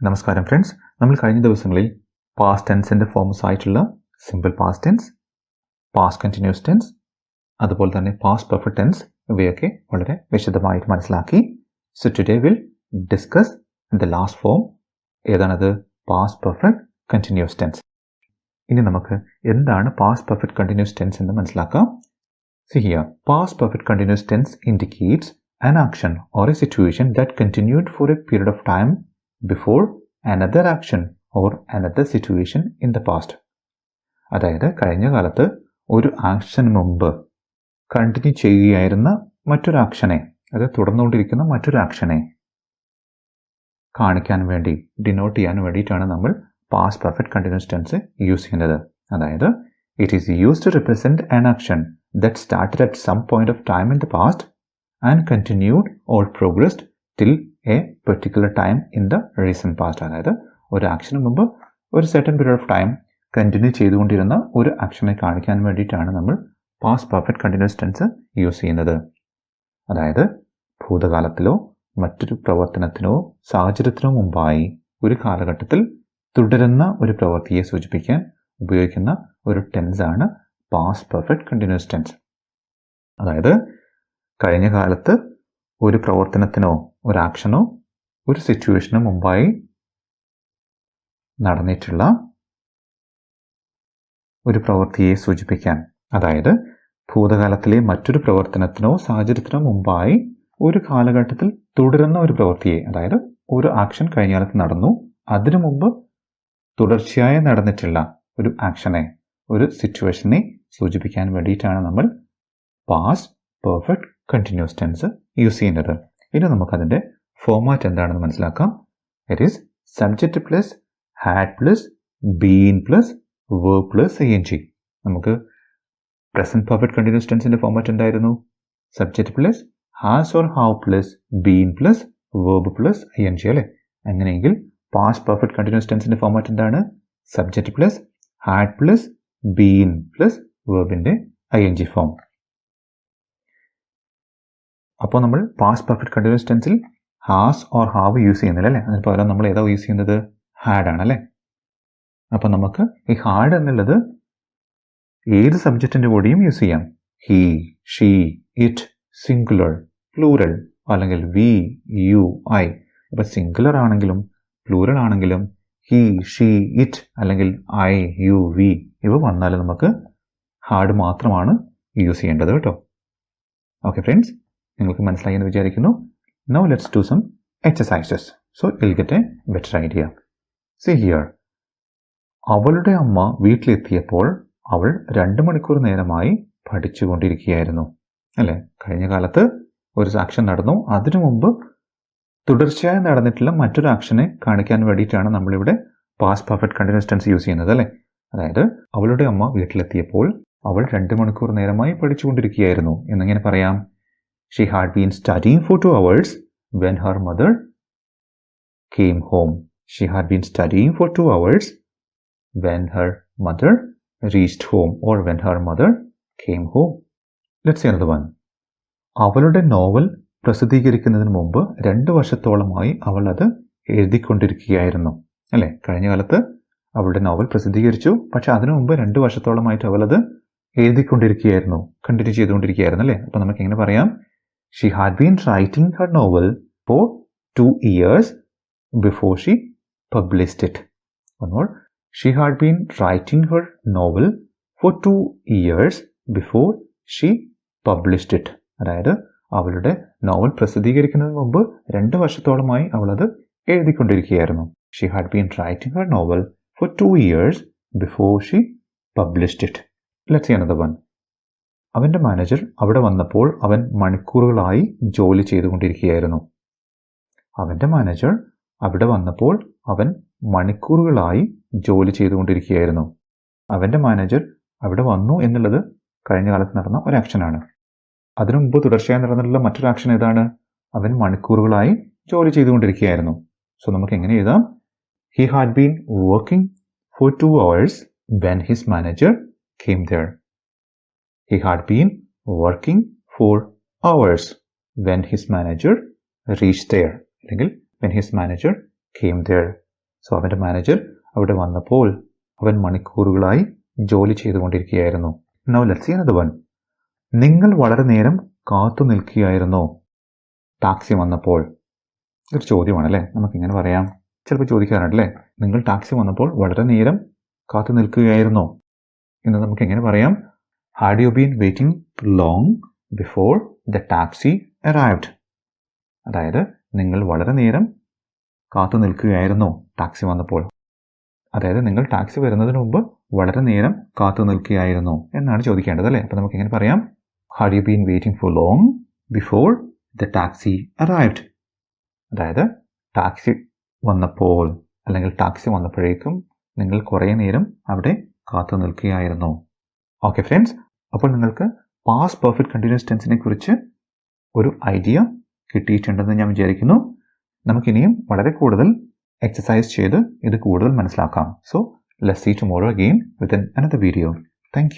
നമസ്കാരം ഫ്രണ്ട്സ് നമ്മൾ കഴിഞ്ഞ ദിവസങ്ങളിൽ പാസ്റ്റ് ടെൻസിന്റെ ഫോംസ് ആയിട്ടുള്ള simple past tense past continuous tense അതുപോലെ തന്നെ പാസ്റ്റ് പെർഫെക്റ്റ് ടെൻസ് ഇവയൊക്കെ വളരെ വിശദമായിട്ട് മനസ്സിലാക്കി. So today will discuss the last form ഏതാണത്? പാസ്റ്റ് പെർഫെക്റ്റ് കണ്ടിന്യൂസ് ടെൻസ് ഇനി നമുക്ക് എന്താണ് പാസ്റ്റ് പെർഫെക്റ്റ് കണ്ടിന്യൂസ് ടെൻസ് എന്ന് മനസ്സിലാക്കാം. See here past perfect continuous tense indicates an action or a situation that continued for a period of time before another action or another situation in the past. അതായത് കഴിഞ്ഞ കാലത്ത് ഒരു ആക്ഷന് മുമ്പ് continue ചെയ്യുകയായിരുന്ന മറ്റൊരു ആക്ഷനെ അത് തുടർന്നുകൊണ്ടിരിക്കുന്ന മറ്റൊരു ആക്ഷനെ കാണിക്കാൻ വേണ്ടി ഡിനോട്ട് ചെയ്യാൻ വേണ്ടിയിട്ടാണ് നമ്മൾ past perfect continuous tense use ചെയ്യുന്നത് അതായത് it is use to represent an action that started at some point of time in the past and continued or progressed till a particular time in the recent past അതായത് ഒരു ആക്ഷന് മുമ്പ് ഒരു certain period of time continue ചെയ്തുകൊണ്ടിരുന്ന ഒരു ആക്ഷനെ കാണിക്കാൻ വേണ്ടിയിട്ടാണ് നമ്മൾ past perfect continuous tense use ചെയ്യുന്നത്. അതായത് ഭൂതകാലത്തിലോ മറ്റൊരു പ്രവർത്തനത്തിനോ സാഹചര്യത്തിനോ മുമ്പായി ഒരു കാലഘട്ടത്തിൽ തുടരുന്ന ഒരു പ്രവൃത്തിയെ സൂചിപ്പിക്കാൻ ഉപയോഗിക്കുന്ന ഒരു ടെൻസാണ് പാസ്റ്റ് പെർഫെക്റ്റ് കണ്ടിന്യൂസ് ടെൻസ് അതായത് കഴിഞ്ഞ കാലത്ത് ഒരു പ്രവർത്തനത്തിനോ ഒരു ആക്ഷനോ ഒരു സിറ്റുവേഷനും മുമ്പായി നടന്നിട്ടുള്ള ഒരു പ്രവൃത്തിയെ സൂചിപ്പിക്കാൻ അതായത് ഭൂതകാലത്തിലെ മറ്റൊരു പ്രവർത്തനത്തിനോ സാഹചര്യത്തിനോ മുമ്പായി ഒരു കാലഘട്ടത്തിൽ തുടരുന്ന ഒരു പ്രവൃത്തിയെ അതായത് ഒരു ആക്ഷൻ കഴിഞ്ഞ കാലത്ത് നടന്നു അതിനു മുമ്പ് തുടർച്ചയായി നടന്നിട്ടുള്ള ഒരു ആക്ഷനെ ഒരു സിറ്റുവേഷനെ സൂചിപ്പിക്കാൻ വേണ്ടിയിട്ടാണ് നമ്മൾ past perfect continuous tense use ചെയ്യുന്നത്. ഇനി നമുക്കതിന്റെ ഫോമാറ്റ് എന്താണെന്ന് മനസ്സിലാക്കാം. It is subject plus had plus been plus way plus I N G നമുക്ക് പ്രസന്റ് പെർഫെക്റ്റ് കണ്ടിന്യൂസ് ടെൻസിന്റെ ഫോമാറ്റ് എന്തായിരുന്നു? Subject plus has or have plus been plus verb plus I N G അല്ലേ? അങ്ങനെയെങ്കിൽ past perfect continuous ടെൻസിന്റെ format എന്താണ്? Subject plus had plus been plus വേബിന്റെ I N G form അപ്പോൾ നമ്മൾ past perfect continuous ടെൻസിൽ has or have use ചെയ്യുന്നില്ല അല്ലേ? അതിന് പകരം നമ്മൾ ഏതാ യൂസ് ചെയ്യുന്നത്? ഹാഡ് ആണ് അല്ലേ? അപ്പോൾ നമുക്ക് ഈ ഹാഡ് എന്നുള്ളത് ഏത് സബ്ജക്റ്റിന്റെ കൂടെയും യൂസ് ചെയ്യാം. He she it singular plural അല്ലെങ്കിൽ വി യു ഐ അപ്പോൾ സിംഗുലർ ആണെങ്കിലും പ്ലൂറൽ ആണെങ്കിലും ഹി ഷീ ഇറ്റ് അല്ലെങ്കിൽ ഐ യു വി ഇവ വന്നാൽ നമുക്ക് ഹാഡ് മാത്രമാണ് യൂസ് ചെയ്യേണ്ടത് കേട്ടോ. ഓക്കെ ഫ്രണ്ട്സ് നിങ്ങൾക്ക് മനസ്സിലായി എന്ന് വിചാരിക്കുന്നു. Now let's do some exercises so will get a better idea see here അവളുടെ അമ്മ വീട്ടിലെത്തിയപ്പോൾ അവൾ രണ്ട് മണിക്കൂർ നേരമായി പഠിച്ചുകൊണ്ടിരിക്കുകയായിരുന്നു. അല്ലേ? കഴിഞ്ഞ കാലത്ത് ഒരു ആക്ഷൻ നടന്നു. അതിനു മുമ്പ് തുടർച്ചയായി നടന്നിട്ടുള്ള മറ്റൊരു ആക്ഷനെ കാണിക്കാൻ വേണ്ടിയിട്ടാണ് നമ്മളിവിടെ past perfect continuous tense use ചെയ്യുന്നത് അല്ലേ? അതായത് അവളുടെ അമ്മ വീട്ടിലെത്തിയപ്പോൾ അവൾ രണ്ട് മണിക്കൂർ നേരമായി പഠിച്ചുകൊണ്ടിരിക്കുകയായിരുന്നു. എന്നിങ്ങനെ പറയാം. She had been studying for two hours when her mother came home. She had been studying for two hours when her mother reached home or when her mother came home. Let's see another one. അവളുടെ novel പ്രസിദ്ധീകരിക്കുന്നതിന് മുമ്പ് രണ്ട് വർഷത്തോളമായി അവൾ അത് എഴുതിക്കൊണ്ടിരിക്കുകയായിരുന്നു. അല്ലേ? കഴിഞ്ഞ കാലത്ത് അവളുടെ നോവൽ പ്രസിദ്ധീകരിച്ചു. പക്ഷെ അതിനു മുമ്പ് രണ്ട് വർഷത്തോളമായിട്ട് അവൾ അത് എഴുതിക്കൊണ്ടിരിക്കുകയായിരുന്നു. കണ്ടിന്യൂ ചെയ്തുകൊണ്ടിരിക്കുകയായിരുന്നു. അല്ലേ? അപ്പോൾ നമുക്ക് എങ്ങനെ പറയാം. She had been writing her novel for two years before she published it. One. She had been writing her novel for two years before she published it. അതായത് അവളുടെ നോവൽ പ്രസിദ്ധീകരിക്കുന്നതിന് മുമ്പ് രണ്ട് വർഷത്തോളമായി അവളത് എഴുതിക്കൊണ്ടിരിക്കുകയായിരുന്നു she had been writing her novel for two years before she published it let's see another one അവന്റെ manager അവിടെ വന്നപ്പോൾ അവൻ മണിക്കൂറുകളായി ജോലി ചെയ്തുകൊണ്ടിരിക്കുകയായിരുന്നു. അവന്റെ മാനേജർ അവിടെ വന്നപ്പോൾ അവൻ മണിക്കൂറുകളായി ജോലി ചെയ്തുകൊണ്ടിരിക്കുകയായിരുന്നു. അവന്റെ മാനേജർ അവിടെ വന്നു എന്നുള്ളത് കഴിഞ്ഞ കാലത്ത് നടന്ന ഒരു ആക്ഷനാണ് അതിനു മുമ്പ് തുടർച്ചയായി നടന്നിട്ടുള്ള മറ്റൊരു ആക്ഷൻ ഏതാണ്? അവൻ മണിക്കൂറുകളായി ജോലി ചെയ്തുകൊണ്ടിരിക്കുകയായിരുന്നു. സോ നമുക്ക് എങ്ങനെ എഴുതാം? He had been working for two hours when his manager came there He had been working for hours when his manager reached there. അല്ലെങ്കിൽ when his manager came there. So അവന്റെ manager അവിടെ വന്നപ്പോൾ അവൻ മണിക്കൂറുകളായി ജോലി ചെയ്തുകൊണ്ടിരിക്കുകയായിരുന്നു. നോ ലെറ്റ്സ് another വൺ നിങ്ങൾ വളരെ നേരം കാത്തു നിൽക്കുകയായിരുന്നോ? ടാക്സി വന്നപ്പോൾ. ഇതൊരു ചോദ്യമാണ് അല്ലേ നമുക്കിങ്ങനെ പറയാം. ചിലപ്പോൾ ചോദിക്കാറുണ്ട് അല്ലേ നിങ്ങൾ ടാക്സി വന്നപ്പോൾ വളരെ നേരം കാത്തു നിൽക്കുകയായിരുന്നോ? എന്ന് നമുക്ക് എങ്ങനെ പറയാം. Had you been waiting long before the taxi arrived? അതായത് നിങ്ങൾ വളരെ നേരം കാത്തു നിൽക്കുകയായിരുന്നോ ടാക്സി വന്നപ്പോൾ? അതായത് നിങ്ങൾ ടാക്സി വരുന്നതിന് മുമ്പ് വളരെ നേരം കാത്തു നിൽക്കുകയായിരുന്നോ എന്നാണ് ചോദിക്കേണ്ടത് അല്ലേ? അപ്പോൾ നമുക്ക് എങ്ങനെ പറയാം. Had you been waiting for long before the taxi arrived അതായത് ടാക്സി വന്നപ്പോൾ അല്ലെങ്കിൽ ടാക്സി വന്നപ്പോഴേക്കും നിങ്ങൾ കുറേ നേരം അവിടെ കാത്തു നിൽക്കുകയായിരുന്നു? ഓക്കെ ഫ്രണ്ട്സ് അപ്പോൾ നിങ്ങൾക്ക് പാസ് പെർഫെക്റ്റ് കണ്ടിന്യൂസ് ടെൻസിനെ കുറിച്ച് ഒരു ഐഡിയ കിട്ടിയിട്ടുണ്ടെന്ന് ഞാൻ വിചാരിക്കുന്നു. നമുക്കിനിയും വളരെ കൂടുതൽ എക്സസൈസ് ചെയ്ത് ഇത് കൂടുതൽ മനസ്സിലാക്കാം. So let's see tomorrow again with another video thank